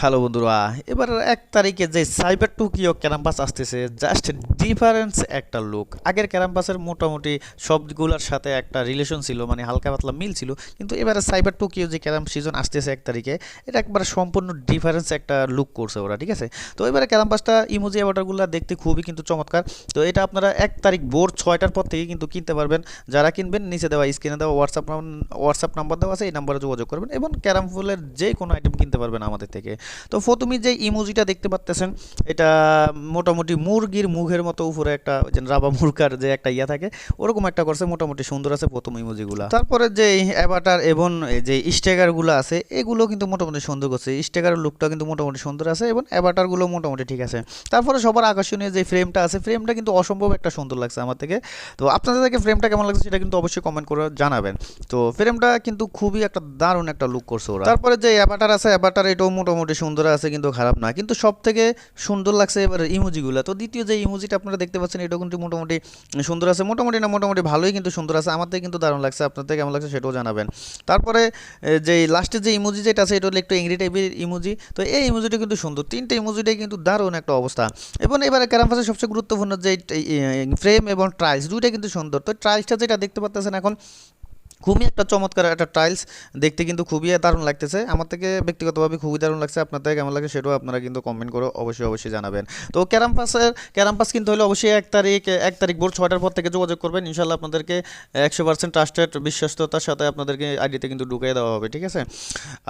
Hello বন্ধুরা, এবার এক তারিখে যে সাইবার টোকিও ক্যারাম্পাস আসতেছে জাস্ট ডিফারেন্স একটা লুক আগের ক্যারাম্পাসের মোটামুটি সবগুলোর সাথে একটা রিলেশন ছিল মানে হালকা পাতলা মিল ছিল, কিন্তু এবারে সাইবার টোকিও যে ক্যারাম সিজন আসতেছে এক তারিখে, এটা একবার সম্পূর্ণ ডিফারেন্স একটা লুক করছে ওরা, ঠিক আছে? তো এবারে ক্যারাম্পাসটা ইমোজি অ্যাভাটারগুলো দেখতে খুবই কিন্তু চমৎকার। তো এটা আপনারা এক তারিখ ভোর ছয়টার পর থেকে কিন্তু কিনতে পারবেন। যারা কিনবেন, নিচে দেওয়া স্ক্রিনে দেওয়া হোয়াটসঅ্যাপ হোয়াটসঅ্যাপ নাম্বার দেওয়া আছে, এই নাম্বারে যোগাযোগ করবেন এবং ক্যারাম ফুলের যে কোনো আইটেম কিনতে পারবেন আমাদের থেকে। তো প্রথমে যে ইমোজিটা দেখতে পাচ্তেছেন, এটা মোটামুটি মুরগির মুখের মতো উপরে একটা যে রাবা মুরগার যে একটা ইয়া থাকে, ওরকম একটা করছে, মোটামুটি সুন্দর আছে প্রথম ইমোজিগুলো তারপরে যে অ্যাভাটার এবং যে স্টেকারগুলো আছে, এগুলো কিন্তু মোটামুটি সুন্দর করছে। স্টেকারের লুকটা কিন্তু মোটামুটি সুন্দর আছে এবং অ্যাভাটারগুলো মোটামুটি ঠিক আছে। তারপরে সবার আকর্ষণীয় যে ফ্রেমটা আছে ফ্রেমটা কিন্তু অসম্ভব একটা সুন্দর লাগছে আমার থেকে। তো আপনাদের থেকে ফ্রেমটা কেমন লাগছে সেটা কিন্তু অবশ্যই কমেন্ট করে জানাবেন। তো ফ্রেমটা কিন্তু খুবই একটা দারুণ একটা লুক করছে ওরা। তারপরে যে অ্যাভাটার আছে অ্যাভাটার এটাও মোটামুটি সুন্দর আছে কিন্তু খারাপ না। কিন্তু সব থেকে সুন্দর লাগছে এবার ইমোজিগুলো। তো দ্বিতীয় যে ইমোজিটা আপনারা দেখতে পাচ্ছেন, এটাও কিন্তু মোটামুটি সুন্দর আছে। মোটামুটি না, মোটামুটি ভালোই কিন্তু সুন্দর আছে। থেকে কিন্তু দারুণ লাগছে। আপনার থেকে কেমন লাগছে সেটাও জানাবেন। তারপরে যে লাস্টের যে ইমোজি যেটা আছে, এটা হলো একটু এংরি টাইপের ইমোজি। তো এই ইমোজিটা কিন্তু সুন্দর। তিনটে ইমোজিটাই কিন্তু দারুণ একটা অবস্থা। এবং এবারে ক্যারামফাসের সবচেয়ে গুরুত্বপূর্ণ যে ফ্রেম এবং ট্রাইস দুইটা কিন্তু সুন্দর। তো ট্রাইসটা যেটা দেখতে পাচ্ছেন এখন খুবই একটা চমৎকার একটা টাইলস দেখতে কিন্তু খুবই দারুণ লাগতেছে। আমার থেকে ব্যক্তিগতভাবে খুবই দারুণ লাগছে। আপনার থেকে কেমন লাগে সেটাও আপনারা কিন্তু কমেন্ট করে অবশ্যই অবশ্যই জানাবেন। তো ক্যারাম্পাসের ক্যারাম্পাস কিন্তু হলে অবশ্যই এক তারিখ এক তারিখ ভোর ছয়টার পর থেকে যোগাযোগ করবেন। ইনশাল্লাহ আপনাদেরকে একশো পার্সেন্ট ট্রাস্টেড বিশ্বস্ততার সাথে আপনাদেরকে আইডিতে কিন্তু ঢুকিয়ে দেওয়া হবে, ঠিক আছে?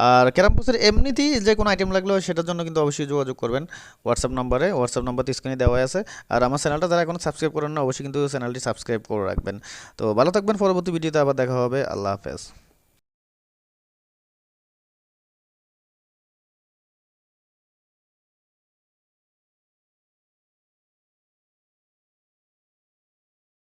আর ক্যারাম্পাসের এমনিতেই যে কোনো আইটেম লাগলেও সেটার জন্য কিন্তু অবশ্যই যোগাযোগ করবেন। হোয়াটসঅ্যাপ নাম্বারে হোয়াটসঅ্যাপ নাম্বার স্ক্রিনে দেওয়া আছে। আর আমার চ্যানেলটা যারা এখনও সাবস্ক্রাইব করেন না, অবশ্যই কিন্তু চ্যানেলটি সাবস্ক্রাইব করে রাখবেন। তো ভালো থাকবেন, পরবর্তী ভিডিওতে আবার দেখা হবে আল্লাহ হাফেজ।